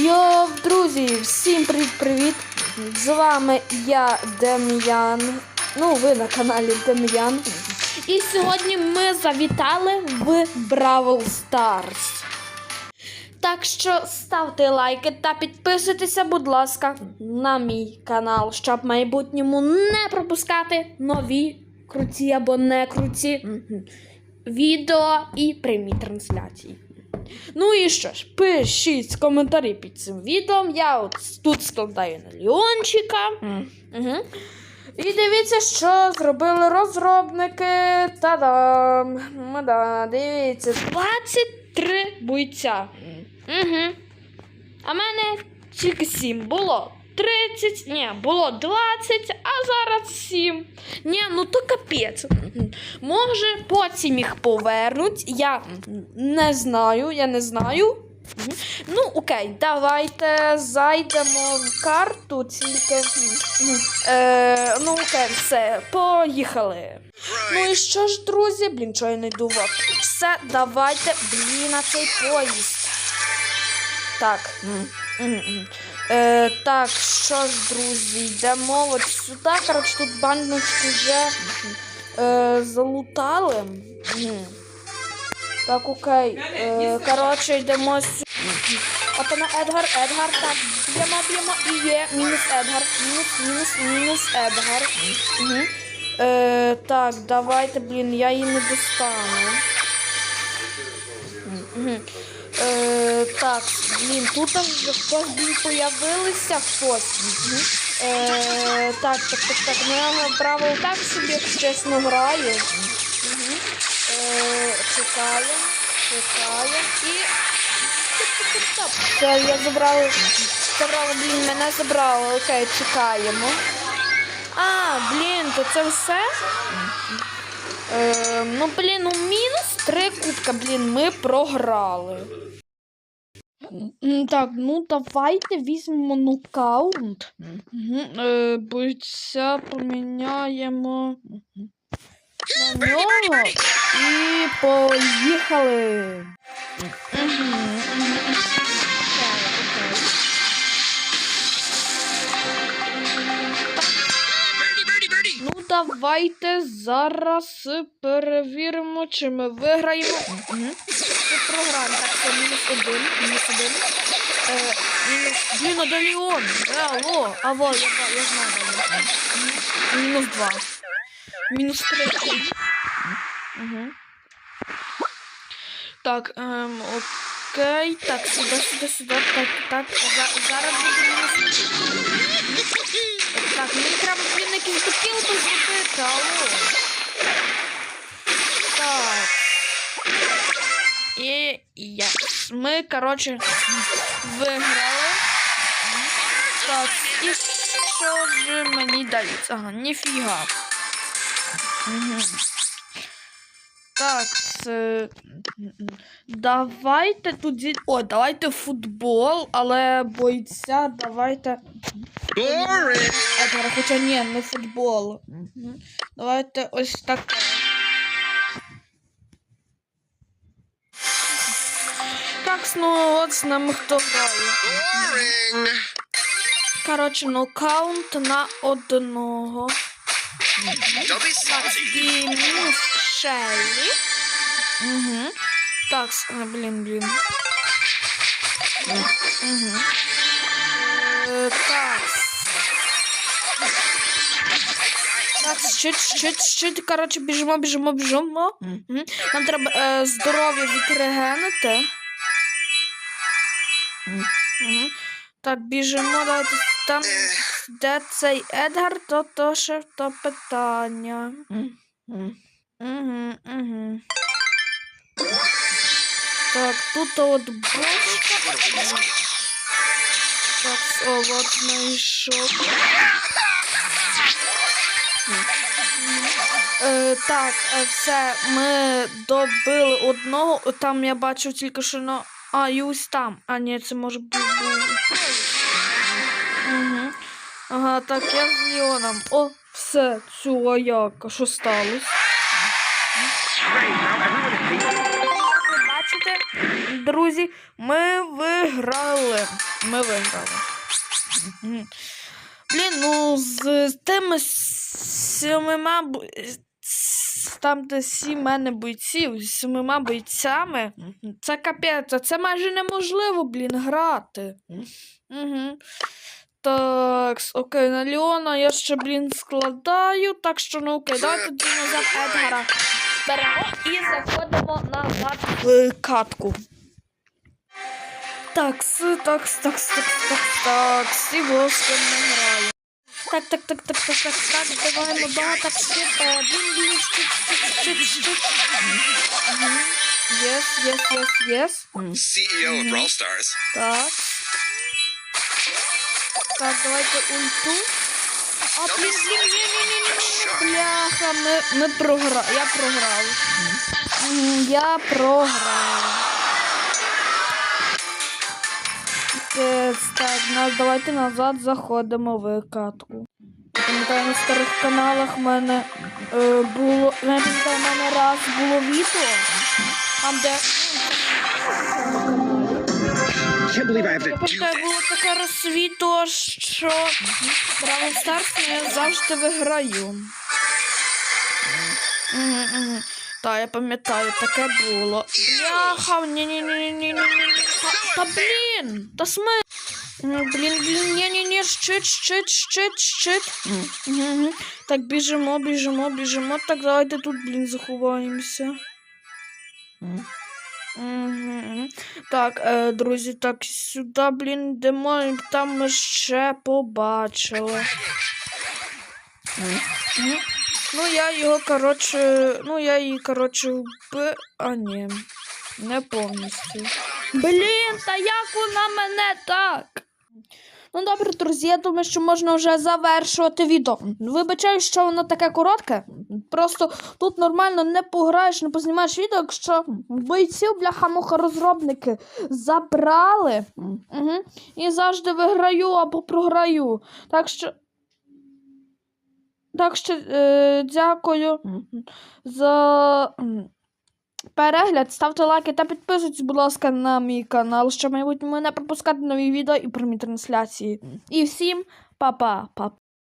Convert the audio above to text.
Йо, друзі, всім привіт-привіт! З вами я Дем'ян. Ну, ви на каналі Дем'ян. І сьогодні ми завітали в Бравл Старс. Так що ставте лайки та підписуйтеся, будь ласка, на мій канал, щоб в майбутньому не пропускати нові круті або не круті відео і прямі трансляції. Ну і що ж, пишіть коментарі під цим відео. Я от тут складаю на Ліончика. Угу. І дивіться, що зробили розробники. Та-дам! Мада, дивіться, 23 бойця. Угу. А мене тільки 7 було. 30, ні, було 20, а зараз 7. Ні, ну то капець. Може, потім їх повернуть. Я не знаю, я не знаю. Ну, окей, давайте зайдемо в карту, тільки. Е, ну, окей, все, поїхали. Ну і що ж, друзі, блін, чого я не йду в ап? Все, давайте, блін, на цей поїзд. Так. Е, так, що ж, друзі, йдемо от сюди. Коротше, тут бандочку вже е, залутали. Так, окей. Е, коротше, йдемо сюди. От вона Едгар, Едгар, так, б'ємо, б'ємо, і є. Мінус Едгар, мінус, мінус, мінус Едгар. Угу. Е, так, давайте, блін, я її не достану. Мгм. Е, так, блін, тут хтось, блін, появилися хтось. Е, так, так, так, так. Ну я право так собі, якщо чесно, граю. Е, чекаємо, чекаємо і. Все, я забрала. Забрала, блін, мене забрали. Окей, чекаємо. А, блін, то це все? Е, ну, блін, ну мінус три кубка, блін, ми програли. Так, ну давайте візьмемо нокаут. Мгм, Е, бойця поміняємо на нього і поїхали. Давайте зараз перевіримо, чи ми виграємо. Угу. Програм. Так, це мінус один. Мінус один. Е, мінус. Блін, а? Е, алло. А во, я, я знаю. Мінус два. Мінус три. Угу. Так, ем, окей. Так, сюди, сюди, сюди. Так, так. Зараз буде. Так, мені треба, якийсь тут зробити, алло. Так. І я. Ми, коротше, виграли. Так, і що ж мені дається? Ага, ніфіга. Угу. Так, це... давайте тоді. О, давайте футбол, але бойця давайте. Boring. Хоча ні, не футбол. Давайте ось так. Так, ну от з нами хто грає. Коротше, нокаунт на одного. Salty. І мінус Шеллі. Угу. Так, блін, блін. Угу. Е, так. Так, щит, щит, щит. Коротше, біжимо, біжимо, біжимо. Нам треба е, здоров'я відрегенити. Так, біжимо, давайте там. Де цей Едгар, то то ще то питання. Угу, угу. Так, тут от бочка. Так, о, от знайшов. Е, так, е, все, ми добили одного. Там я бачив тільки що на. А, і ось там. А, ні, це може бути. Угу. Ага, так, я з Ліоном. О, все, цю аяка, що сталося? Ви бачите, друзі, ми виграли. Ми виграли. Блін, ну з тими з- там, де сім мене бойців, з сімома бойцями, це капець, це майже неможливо, блін, грати. Угу. Так, окей, на Леона я ще, блін, складаю, так що, ну окей, давайте тоді назад Едгара беремо і заходимо назад в катку. Такс, такс, такс, такс, такс, такс, і воском не грає. Так, так, так, так, так, так, так, давай, ну да, так, щит, е, блін, щит, щит, щит, щит. Єс, єс, єс, єс. CEO of Brawl Stars. Так. Так, давайте ульту. А, блін, блін, ні, ні, ні, ні, бляха, ми, ми програли. Я програв. Я програв. Так, нас, давайте назад заходимо в катку. Пам'ятаю, на старих каналах в мене е, було. В мене раз було відео. Там, де. Can't believe I have to do пам'ятаю, було таке розвіто, що Бравл Старс я завжди виграю. Мгм, мгм. Так, я пам'ятаю, таке було. Бляха, ні ні ні ні ні ні Та, та блін! Та сми. М, Блін, блін, ні ні ні щит, щит, щит, щит. Мгм, мгм. Так, біжимо, біжимо, біжимо. Так, давайте тут, блін, заховаємося. Так, е, друзі, так, сюди, блін, йдемо, і там ми ще побачили. Ну, я його, коротше, ну, я її, коротше, вби... А, ні, не повністю. Блін, та як вона мене так? Ну, добре, друзі, я думаю, що можна вже завершувати відео. Вибачаю, що воно таке коротке. Просто тут нормально не пограєш, не познімаєш відео, якщо бойців, бляха-муха, розробники забрали. Угу. І завжди виграю або програю. Так що. Так що е, дякую за перегляд. Ставте лайки та підписуйтесь, будь ласка, на мій канал, щоб майбутньому не пропускати нові відео і прямі трансляції. І всім па-па, па-па.